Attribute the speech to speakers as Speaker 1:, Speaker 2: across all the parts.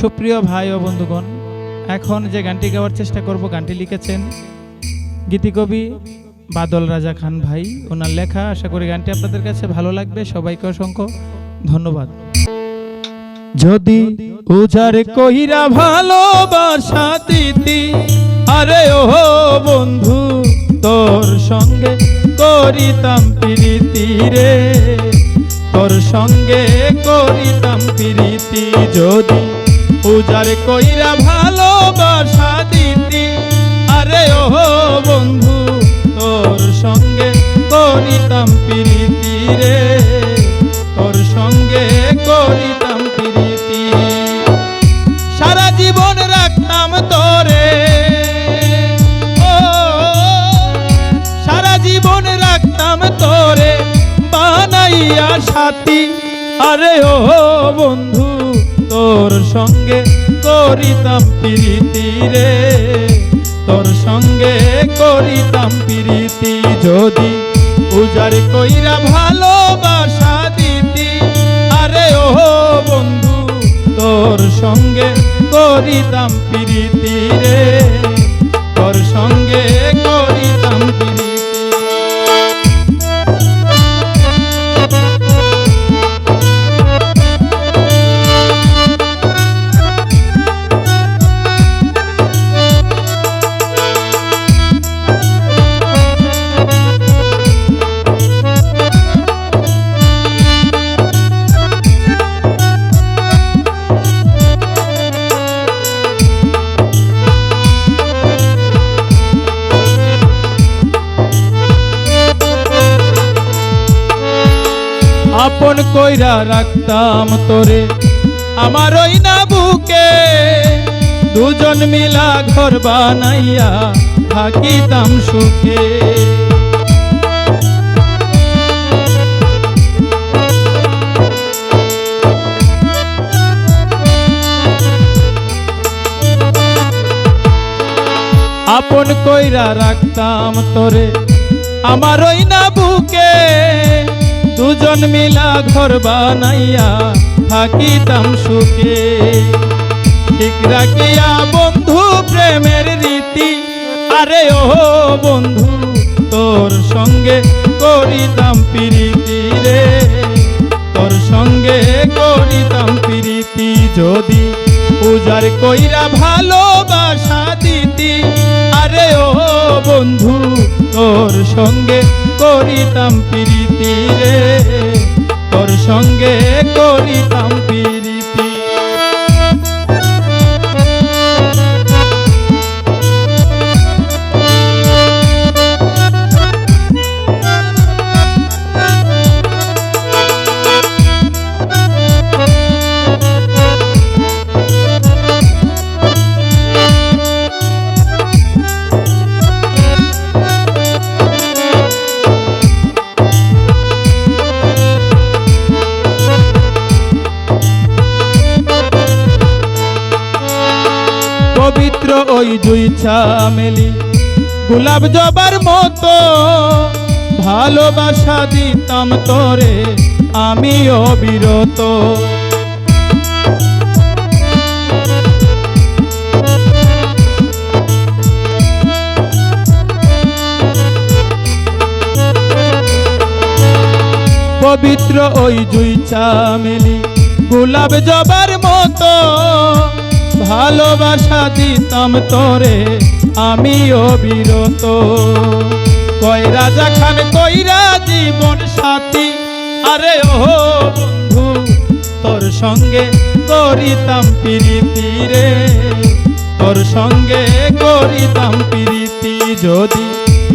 Speaker 1: সুপ্রিয় ভাই ও বন্ধুগণ এখন যে গানটি গাওয়ার চেষ্টা করব গানটি লিখেছেন গীতিকবি বাদল রাজা খান ভাই। ওনার লেখা আশা করি গানটি আপনাদের কাছে ভালো লাগবে। সবাইকে অসংখ্য ধন্যবাদ। যদি উজার কইরা ভালোবাসা দিতি আরে ও বন্ধু তোর সঙ্গে করিতাম প্রীতি রে। তোর সঙ্গে করিতাম প্রীতি যদি উজার কইরা ভালোবাসা দিতি। আরে ও বন্ধু, তোর সঙ্গে করিতাম প্রীতি রে। তোর সঙ্গে করিতাম প্রীতি। সারা জীবন রাখতাম তোরে। ও, সারা জীবন রাখতাম তোরে। বানাইয়া সাথী। আরে ও বন্ধু তোর সঙ্গে করিতাম প্রীতি রে। তোর সঙ্গে করিতাম প্রীতি, যদি উজার কইরা ভালোবাসা দিতি। আরে ও বন্ধু, তোর সঙ্গে করিতাম প্রীতি রে। আপন কইরা রাখতাম তোরে। আমার ওই না বুকে দুজন মিলা ঘর বানাইয়া থাকিতাম সুখে। আপন কইরা রাখতাম তোরে। আমার ওই না বুকে দুজন মিলা ঘর বানাইয়া থাকিতাম সুখে। ঠিক রাখিয়া বন্ধু প্রেমের রীতি, আরে ও বন্ধু, তোর সঙ্গে করিতাম প্রীতি রে। তোর সঙ্গে করিতাম প্রীতি যদি পূজার কইরা ভালোবাসা দিতি, আরে ও বন্ধু। তোর সঙ্গে করিতাম প্রীতি রে। তোর সঙ্গে করিতাম পবিত্র ওই দুই চামেলি গোলাপ জবার মতো ভালোবাসা দিতাম তোরে আমি অবিরত পবিত্র ওই দুই চামেলি গোলাপ জবার মতো ভালোবাসা দিতাম তোরে আমি অবিরত কয় রাজা খান কইরা জীবন সাথী, আরে ও বন্ধু, তোর সঙ্গে করিতাম প্রীতি রে। তোর সঙ্গে করিতাম প্রীতি যদি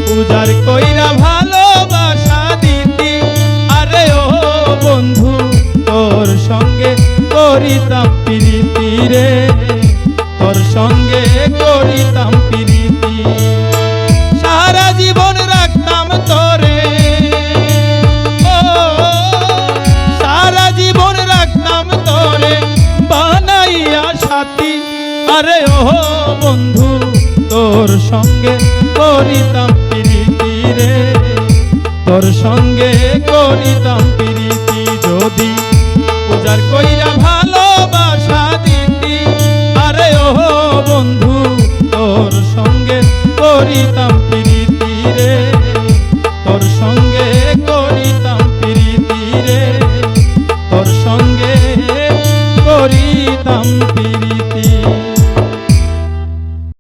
Speaker 1: পূজার কইরা ভালোবাসা দিতি। আরে ও বন্ধু, তোর সঙ্গে করিতাম প্রীতি রে। সঙ্গে করিতাম প্রীতি। সারা জীবন রাখতাম তোরে। সারা জীবন রাখতাম তোরে। বানাইয়া সাথী। আরে ও বন্ধু, তোর সঙ্গে করিতাম প্রীতি রে। তোর সঙ্গে করিতাম